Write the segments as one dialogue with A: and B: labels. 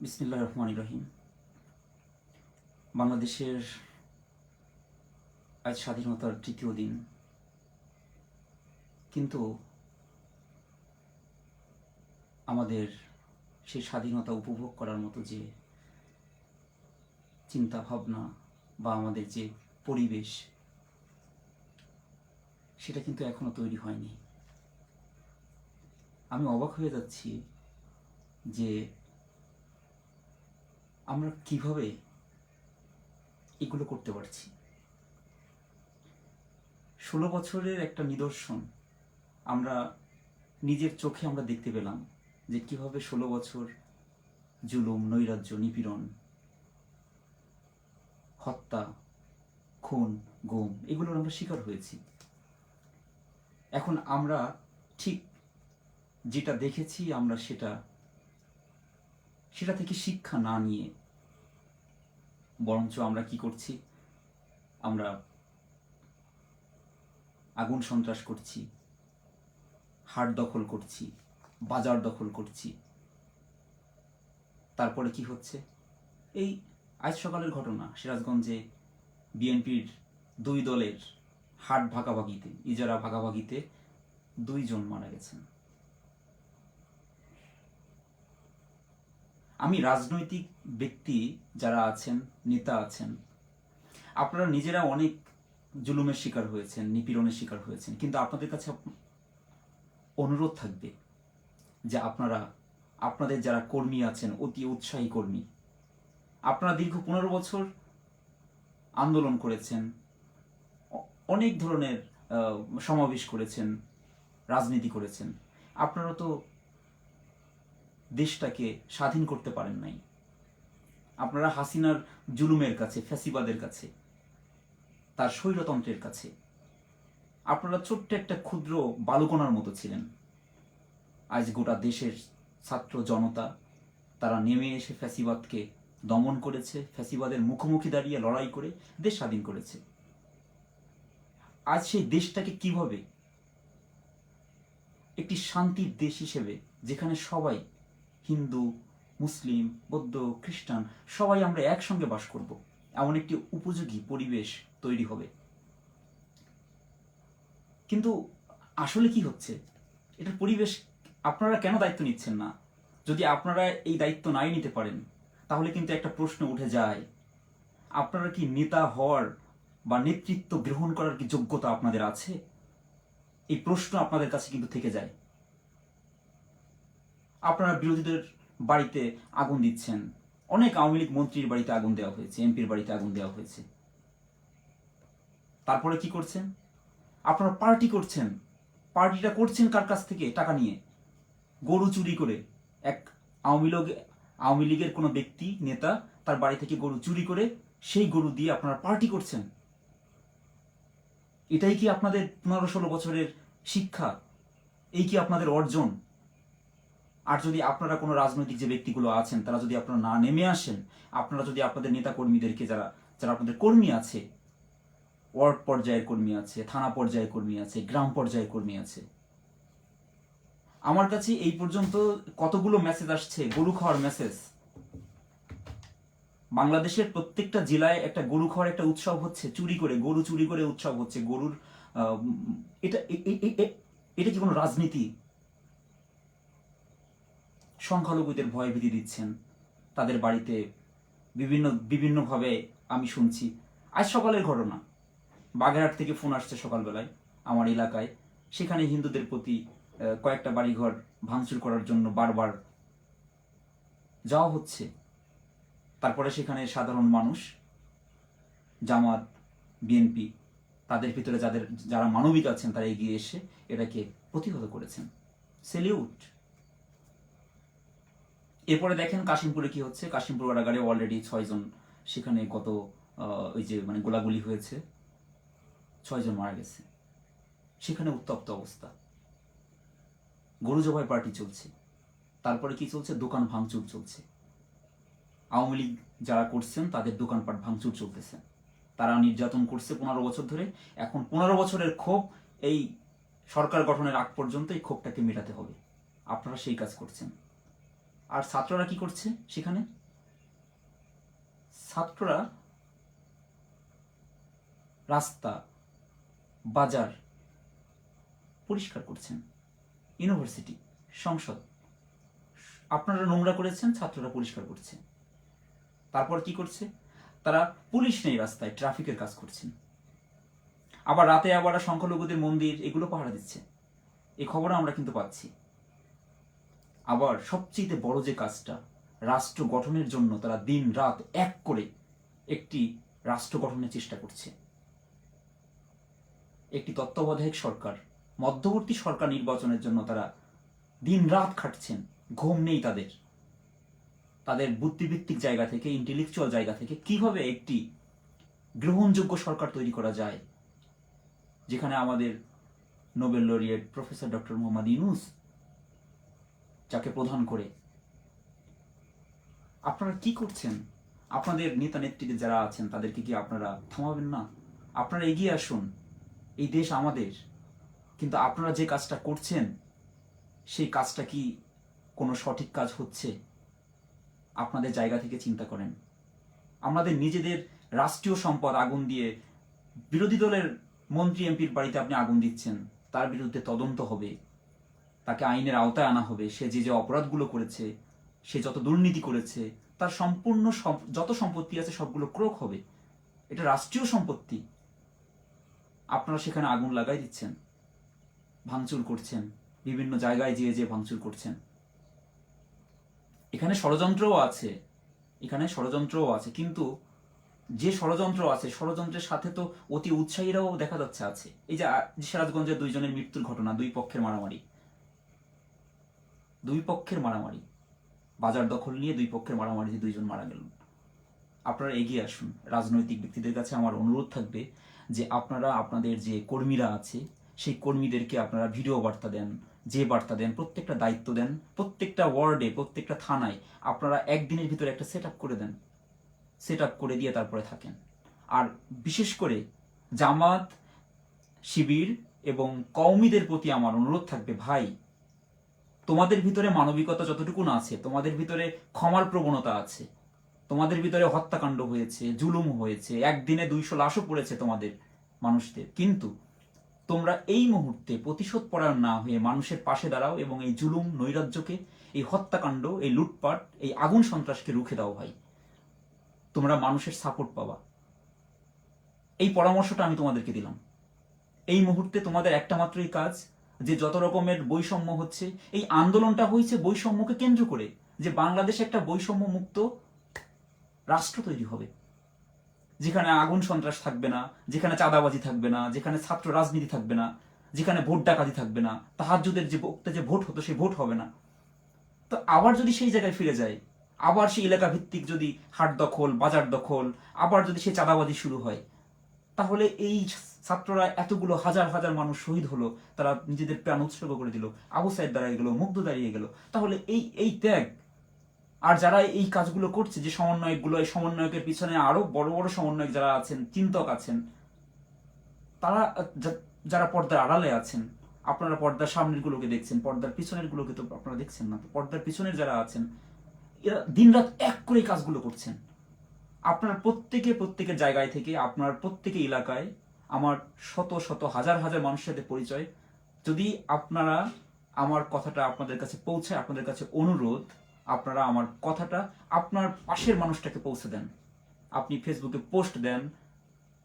A: বিসমিল্লাহ রহমান রহিম। বাংলাদেশের আজ স্বাধীনতার তৃতীয় দিন। কিন্তু আমাদের সেই স্বাধীনতা উপভোগ করার মতো যে চিন্তা ভাবনা বা আমাদের যে পরিবেশ, সেটা কিন্তু এখনও তৈরি হয়নি। আমি অবাক হয়ে যাচ্ছি যে আমরা কীভাবে এগুলো করতে পারছি? ষোলো বছরের একটা নিদর্শন আমরা নিজের চোখে আমরা দেখতে পেলাম যে কীভাবে ষোলো বছর জুলুম, নৈরাজ্য, নিপীড়ন, হত্যা, খুন, গুম এগুলোর আমরা শিকার হয়েছি। এখন আমরা ঠিক যেটা দেখেছি আমরা সেটা সেটা থেকে শিক্ষা না নিয়ে বরঞ্চ আমরা কি করছি? আমরা আগুন সন্ত্রাস করছি হাট দখল করছি, বাজার দখল করছি। তারপরে কি হচ্ছে? এই আজ সকালের ঘটনা সিরাজগঞ্জে বিএনপির দুই দলের হাট ভাগাভাগিতে, ইজারা ভাগাভাগিতে দুইজন মারা গেছেন। আমি রাজনৈতিক ব্যক্তি যারা আছেন, নেতা আছেন, আপনারা নিজেরা অনেক জুলুমের শিকার হয়েছেন, নিপীড়নের শিকার হয়েছেন, কিন্তু আপনাদের কাছে অনুরোধ থাকবে যে আপনারা, আপনাদের যারা কর্মী আছেন, অতি উৎসাহী কর্মী, আপনারা দীর্ঘ পনেরো বছর আন্দোলন করেছেন অনেক ধরনের সমাবেশ করেছেন, রাজনীতি করেছেন, আপনারা তো দেশটাকে স্বাধীন করতে পারেন নাই। আপনারা হাসিনার জুলুমের কাছে, ফ্যাসিবাদের কাছে, তার স্বৈরতন্ত্রের কাছে, আপনারা ছোট্ট একটা ক্ষুদ্র বালুকণার মতো ছিলেন। আজ গোটা দেশের ছাত্র জনতা, তারা নেমে এসে ফ্যাসিবাদকে দমন করেছে, ফ্যাসিবাদের মুখোমুখি দাঁড়িয়ে লড়াই করে দেশ স্বাধীন করেছে। আজ সেই দেশটাকে কীভাবে? একটি শান্তির দেশ হিসেবে, যেখানে সবাই হিন্দু, মুসলিম, বৌদ্ধ, খ্রিস্টান, সবাই আমরা একসঙ্গে বাস করব। এমন একটি উপযোগী পরিবেশ তৈরি হবে। কিন্তু আসলে কি হচ্ছে? এটার পরিবেশ আপনারা কেন দায়িত্ব নিচ্ছেন না? যদি আপনারা এই দায়িত্ব নাই নিতে পারেন, তাহলে কিন্তু একটা প্রশ্ন উঠে যায়। আপনারা কি নেতা হওয়ার বা নেতৃত্ব গ্রহণ করার কি যোগ্যতা আপনাদের আছে? এই প্রশ্ন আপনাদের কাছে কিন্তু থেকে যায়। আপনারা বিরোধীদের বাড়িতে আগুন দিচ্ছেন। অনেক আওয়ামী লীগ মন্ত্রীর বাড়িতে আগুন দেওয়া হয়েছে, এমপির বাড়িতে আগুন দেওয়া হয়েছে। তারপরে কি করছেন? আপনারা পার্টি করছেন। পার্টিটা করছেন কার কাছ থেকে? টাকা নিয়ে। গরু চুরি করে। এক আওয়ামী লীগ আওয়ামী লীগের কোনো ব্যক্তি, নেতা তার বাড়ি থেকে গরু চুরি করে সেই গরু দিয়ে আপনারা পার্টি করছেন। এটাই কি আপনাদের পনেরো ষোলো বছরের শিক্ষা? এই কি আপনাদের অর্জন? আর যদি আপনারা কোনো রাজনৈতিক যে ব্যক্তিগুলো আছেন, তারা যদি আপনারা না নেমে আসেন, আপনারা যদি আপনাদের নেতা কর্মীদেরকে যারা যারা আপনাদের কর্মী আছে, ওয়ার্ড পর্যায়ের কর্মী আছে, থানা পর্যায়ের কর্মী আছে, গ্রাম পর্যায়ের কর্মী আছে, আমার কাছে এই পর্যন্ত কতগুলো মেসেজ আসছে, গরু খাওয়ার মেসেজ বাংলাদেশের প্রত্যেকটা জেলায় একটা গরু খাওয়ার একটা উৎসব হচ্ছে, চুরি করে, গরু চুরি করে উৎসব হচ্ছে, গরুর এটা এটা কি কোনো রাজনীতি? সংখ্যালঘুদের ভয় ভীতি দিচ্ছেন। তাদের বাড়িতে বিভিন্ন, বিভিন্নভাবে আমি শুনছি। আজ সকালের ঘটনা। বাগেরহাট থেকে ফোন আসছে সকালবেলায় আমার এলাকায়। সেখানে হিন্দুদের প্রতি কয়েকটা বাড়িঘর ভাঙচুর করার জন্য বারবার যাওয়া হচ্ছে। তারপরে সেখানে সাধারণ মানুষ, জামাত, বিএনপি, তাদের ভিতরে যাদের, যারা মানবিক আছেন, তারা এগিয়ে এসে এটাকে প্রতিহত করেছেন। সেলিউট। এরপরে দেখেন কাশিমপুরে কি হচ্ছে? কাশিমপুর কারাগারে অলরেডি ছয়জন সেখানে আহ, ওই যে মানে গোলাগুলি হয়েছে ছয়জন মারা গেছে। সেখানে উত্তপ্ত অবস্থা। গরু জবাই পার্টি চলছে। তারপরে কি চলছে? দোকান ভাঙচুর চলছে। আওয়ামী লীগ যারা করছেন তাদের দোকানপাট ভাঙচুর চলতেছে। তারা নির্যাতন করছে পনেরো বছর ধরে। এখন পনেরো বছরের ক্ষোভ এই সরকার গঠনের আগ পর্যন্ত এই ক্ষোভটাকে মেটাতে হবে। আপনারা সেই কাজ করছেন। আর ছাত্ররা কি করছে সেখানে? ছাত্ররা রাস্তা, বাজার পরিষ্কার করছেন। ইউনিভার্সিটি, সংসদ। আপনারা নোংরা করেছেন, ছাত্ররা পরিষ্কার করছে। তারপর কি করছে? তারা পুলিশ নেই রাস্তায়, ট্রাফিকের কাজ করছেন। আবার রাতে আবার সংখ্যালঘুদের মন্দির, এগুলো পাহারা দিচ্ছে। এই খবর আমরা কিন্তু পাচ্ছি। আবার সবচেয়ে বড় যে কাজটা, রাষ্ট্র গঠনের জন্য তারা দিন রাত এক করে একটি রাষ্ট্র গঠনের চেষ্টা করছে। একটি তত্ত্বাবধায়ক সরকার, মধ্যবর্তী সরকার নির্বাচনের জন্য তারা দিন রাত খাটছেন, ঘুম নেই তাদের। তাদের বুদ্ধিভিত্তিক জায়গা থেকে ইন্টেলেকচুয়াল জায়গা থেকে কীভাবে একটি গ্রহণযোগ্য সরকার তৈরি করা যায়? যেখানে আমাদের Nobel laureate professor doctor Mohammad Yunus যাকে প্রধান করে। আপনারা কি করছেন? আপনাদের নেতা নেত্রীদের যারা আছেন, তাদেরকে কি আপনারা থামাবেন না? আপনারা এগিয়ে আসুন। এই দেশ আমাদের। কিন্তু আপনারা যে কাজটা করছেন, সেই কাজটা কি কোনো সঠিক কাজ হচ্ছে? আপনাদের জায়গা থেকে চিন্তা করেন। আমাদের নিজেদের রাষ্ট্রীয় সম্পদ আগুন দিয়ে বিরোধী দলের মন্ত্রী এমপির বাড়িতে আপনি আগুন দিচ্ছেন। তার বিরুদ্ধে তদন্ত হবে। তাকে আইনের আওতায় আনা হবে। সে যে যে অপরাধগুলো করেছে, সে যত দুর্নীতি করেছে, তার সম্পূর্ণ সম- যত সম্পত্তি আছে সবগুলো ক্রোক হবে। এটা রাষ্ট্রীয় সম্পত্তি। আপনারা সেখানে আগুন লাগাই দিচ্ছেন, ভাঙচুর করছেন, বিভিন্ন জায়গায় যেয়ে যেয়ে ভাঙচুর করছেন। এখানে ষড়যন্ত্রও আছে, এখানে ষড়যন্ত্রও আছে, কিন্তু যে ষড়যন্ত্র আছে, ষড়যন্ত্রের সাথে তো অতি উৎসাহীরাও দেখা যাচ্ছে, আছে। এই যে সিরাজগঞ্জের দুইজনের মৃত্যুর ঘটনা, দুই পক্ষের মারামারি দুই পক্ষের মারামারি। বাজার দখল নিয়ে দুই পক্ষের মারামারিতে দুইজন মারা গেল। আপনারা এগিয়ে আসুন। রাজনৈতিক ব্যক্তিদের কাছে আমার অনুরোধ থাকবে যে আপনারা, আপনাদের যে কর্মীরা আছে, সেই কর্মীদেরকে আপনারা ভিডিও বার্তা দেন, যে বার্তা দেন, প্রত্যেকটা দায়িত্ব দেন, প্রত্যেকটা ওয়ার্ডে, প্রত্যেকটা থানায় আপনারা একদিনের ভিতরে একটা সেট করে দেন। সেট করে দিয়ে তারপরে থাকেন। আর বিশেষ করে জামাত, শিবির এবং কওমিদের প্রতি আমার অনুরোধ থাকবে, ভাই তোমাদের ভিতরে মানবিকতা যতটুকু আছে, তোমাদের ভিতরে ক্ষমার প্রবণতা আছে, তোমাদের ভিতরে হত্যাকাণ্ড হয়েছে, জুলুম হয়েছে, একদিনে দুইশো লাশও পড়েছে তোমাদের মানুষদের। কিন্তু তোমরা এই মুহূর্তে প্রতিশোধ পরায়ণ না হয়ে মানুষের পাশে দাঁড়াও এবং এই জুলুম, নৈরাজ্যকে, এই হত্যাকাণ্ড, এই লুটপাট, এই আগুন সন্ত্রাসকে রুখে দাও ভাই। তোমরা মানুষের সাপোর্ট পাবা। এই পরামর্শটা আমি তোমাদেরকে দিলাম। এই মুহূর্তে তোমাদের একটা মাত্রই কাজ যে যত রকমের বৈষম্য হচ্ছে, এই আন্দোলনটা হয়েছে বৈষম্যকে কেন্দ্র করে যে বাংলাদেশ একটা বৈষম্য মুক্ত রাষ্ট্র তৈরি হবে। যেখানে আগুন সন্ত্রাস থাকবে না, যেখানে চাঁদাবাজি থাকবে না, যেখানে ছাত্র রাজনীতি থাকবে না, যেখানে ভোট ডাকাতি থাকবে না তাহাজুদের যে বক্তে যে ভোট হতো সেই ভোট হবে না। তো আবার যদি সেই জায়গায় ফিরে যায়, আবার সেই এলাকা ভিত্তিক যদি হাট দখল, বাজার দখল, আবার যদি সেই চাঁদাবাজি শুরু হয়, তাহলে এই ছাত্ররা এতগুলো হাজার হাজার মানুষ শহীদ হলো, তারা নিজেদের প্রাণ উৎসর্গ করে দিল। আবু সাইদ দাঁড়িয়ে গেল, মুগ্ধ দাঁড়িয়ে গেল। তাহলে এই এই ত্যাগ, আর যারা এই কাজগুলো করছে, যে সমন্বয়কগুলো, এই সমন্বয়কের পিছনে আরও বড় বড় সমন্বয়ক যারা আছেন, চিন্তক আছেন, তারা যারা পর্দার আড়ালে আছেন, আপনারা পর্দার সামনের গুলোকে দেখছেন, পর্দার পিছনের গুলোকে তো আপনারা দেখছেন না। পর্দার পিছনের যারা আছেন, এরা দিনরাত এক করে কাজগুলো করছেন। আপনার প্রত্যেকে প্রত্যেকের জায়গায় থেকে, আপনার প্রত্যেকে এলাকায় আমার শত শত হাজার হাজার মানুষের সাথে পরিচয়। যদি আপনারা আমার কথাটা আপনাদের কাছে পৌঁছায়, আপনাদের কাছে অনুরোধ, আপনারা আমার কথাটা আপনার পাশের মানুষটাকে পৌঁছে দেন। আপনি ফেসবুকে পোস্ট দেন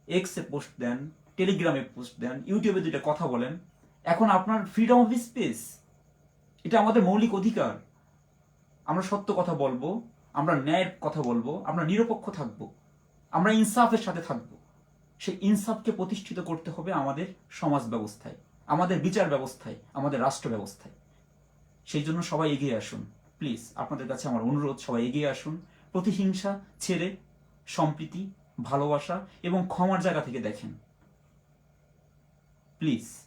A: এক্সে পোস্ট দেন টেলিগ্রামে পোস্ট দেন ইউটিউবে দুইটা কথা বলেন। এখন আপনার ফ্রিডম অফ স্পেস এটা আমাদের মৌলিক অধিকার। আমরা সত্য কথা বলব, আমরা ন্যায়ের কথা বলব, আমরা নিরপেক্ষ থাকব, আমরা ইনসাফের সাথে থাকব। সেই ইনসাফকে প্রতিষ্ঠিত করতে হবে আমাদের সমাজ ব্যবস্থায়, আমাদের বিচার ব্যবস্থায়, আমাদের রাষ্ট্র ব্যবস্থায়। সেই জন্য সবাই এগিয়ে আসুন। প্লিজ আপনাদের কাছে আমার অনুরোধ, সবাই এগিয়ে আসুন। প্রতিহিংসা ছেড়ে সম্প্রীতি, ভালোবাসা এবং ক্ষমার জায়গা থেকে দেখেন। প্লিজ